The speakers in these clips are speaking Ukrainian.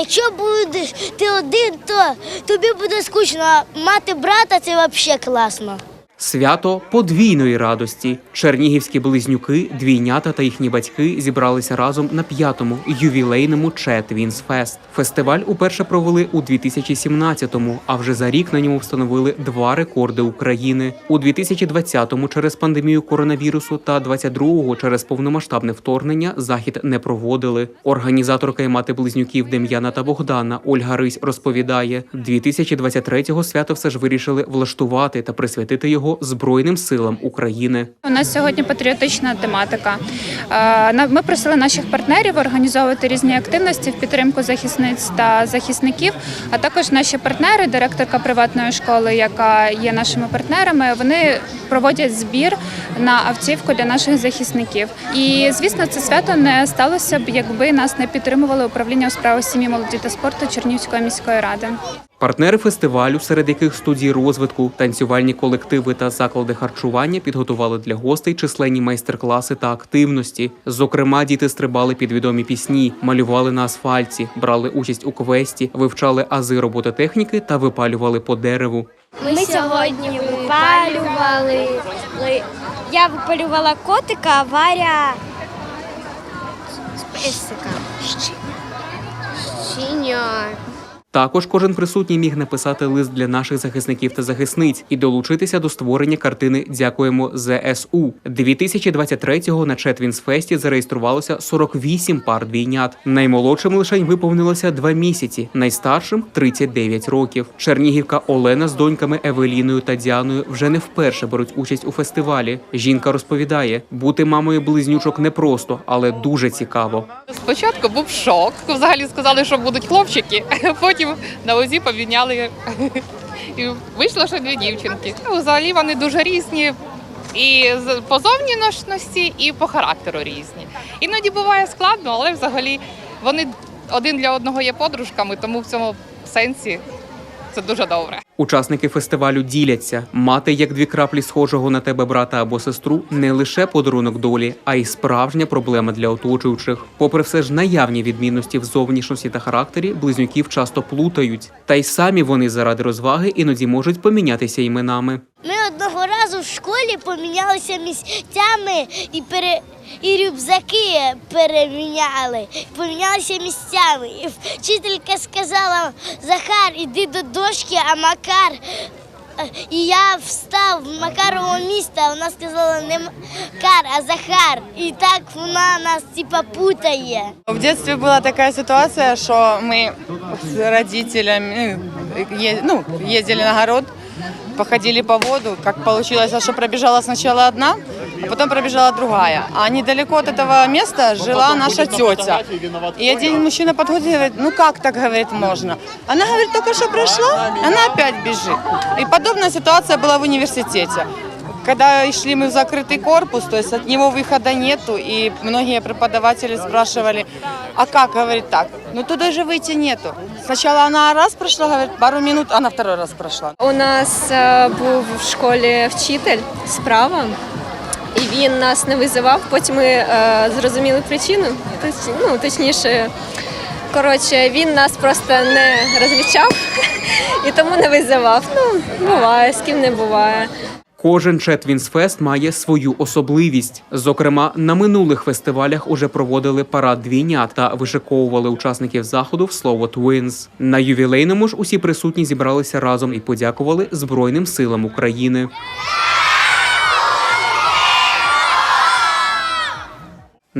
Якщо будеш ти один, то тобі буде скучно. Мати брата це взагалі класно. Свято подвійної радості. Чернігівські близнюки, двійнята та їхні батьки зібралися разом на п'ятому ювілейному Че Твінс Фест. Фестиваль уперше провели у 2017-му, а вже за рік на ньому встановили два рекорди України. У 2020-му через пандемію коронавірусу та 22-го через повномасштабне вторгнення захід не проводили. Організаторка і мати близнюків Дем'яна та Богдана Ольга Рись розповідає, 2023-го свято все ж вирішили влаштувати та присвятити його Збройним силам України. У нас сьогодні патріотична тематика. Е, Ми просили наших партнерів організовувати різні активності в підтримку захисниць та захисників. А також наші партнери, директорка приватної школи, яка є нашими партнерами, вони проводять збір на автівку для наших захисників. І звісно, це свято не сталося б, якби нас не підтримували управління у справах сім'ї, молоді та спорту Чернівської міської ради. Партнери фестивалю, серед яких студії розвитку, танцювальні колективи та заклади харчування підготували для гостей численні майстер-класи та активності. Зокрема, діти стрибали під відомі пісні, малювали на асфальті, брали участь у квесті, вивчали ази робототехніки та випалювали по дереву. Ми сьогодні випалювали. Я випалювала котика, Варя песика. Також кожен присутній міг написати лист для наших захисників та захисниць і долучитися до створення картини Дякуємо ЗСУ. 2023-го на Четвінсфесті зареєструвалося 48 пар двійнят. Наймолодшим лишень виповнилося два місяці, найстаршим 39 років. Чернігівка Олена з доньками Евеліною та Діаною вже не вперше беруть участь у фестивалі. Жінка розповідає, бути мамою близнючок непросто, але дуже цікаво. Спочатку був шок. Взагалі сказали, що будуть хлопчики, а потім на УЗІ поміняли і вийшло, що дві дівчинки. Ну, Взагалі вони дуже різні. І по зовнішності, і по характеру різні. Іноді буває складно, але взагалі вони один для одного є подружками, тому в цьому сенсі це дуже добре. Учасники фестивалю діляться. Мати як дві краплі схожого на тебе брата або сестру не лише подарунок долі, а й справжня проблема для оточуючих. Попри все ж наявні відмінності в зовнішності та характері, близнюків часто плутають. Та й самі вони заради розваги іноді можуть помінятися іменами. Ми одного в школі помінялися місцями і пере. І рюкзаки переміняли, помінялися місцями. І вчителька сказала: Захар, іди до дошки, а Макар. е, І я встав в Макарове місце, а вона сказала не Макар, а Захар. І так вона нас типа путає. В детстве была такая ситуация, что мы с родителями э, е- ну, ездили на огород, походили по воду. Как получилось, что пробежала сначала одна, а потом пробежала другая. А недалеко от этого места жила наша тетя. И один мужчина подходит и говорит, ну как так, говорит, можно? Она говорит, только что прошла, она опять бежит. И подобная ситуация была в университете Когда шли мы в закрытый корпус, то есть от него выхода нету, и многие преподаватели спрашивали, а как, говорит, так? Ну туда же выйти нету. Сначала она раз прошла, говорит, пару минут, она второй раз прошла. У нас е, був в школі вчитель справа, і він нас не визивав. Потім ми е, зрозуміли причину. Точ- Ну, точніше, коротше, він нас просто не розлічав і тому не визивав. Ну, буває, з ким не буває. Кожен Четвінсфест має свою особливість. Зокрема, на минулих фестивалях уже проводили парад двійнят та вишиковували учасників заходу в слово Твинс. На ювілейному ж усі присутні зібралися разом і подякували Збройним силам України.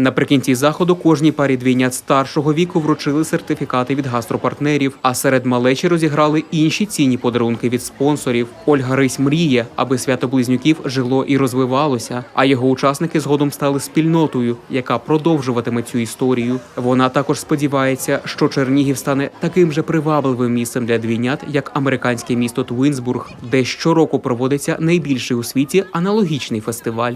Наприкінці заходу кожній парі двійнят старшого віку вручили сертифікати від гастропартнерів, а серед малечі розіграли інші цінні подарунки від спонсорів. Ольга Рись мріє, аби свято близнюків жило і розвивалося, а його учасники згодом стали спільнотою, яка продовжуватиме цю історію. Вона також сподівається, що Чернігів стане таким же привабливим місцем для двійнят, як американське місто Твінсбург, де щороку проводиться найбільший у світі аналогічний фестиваль.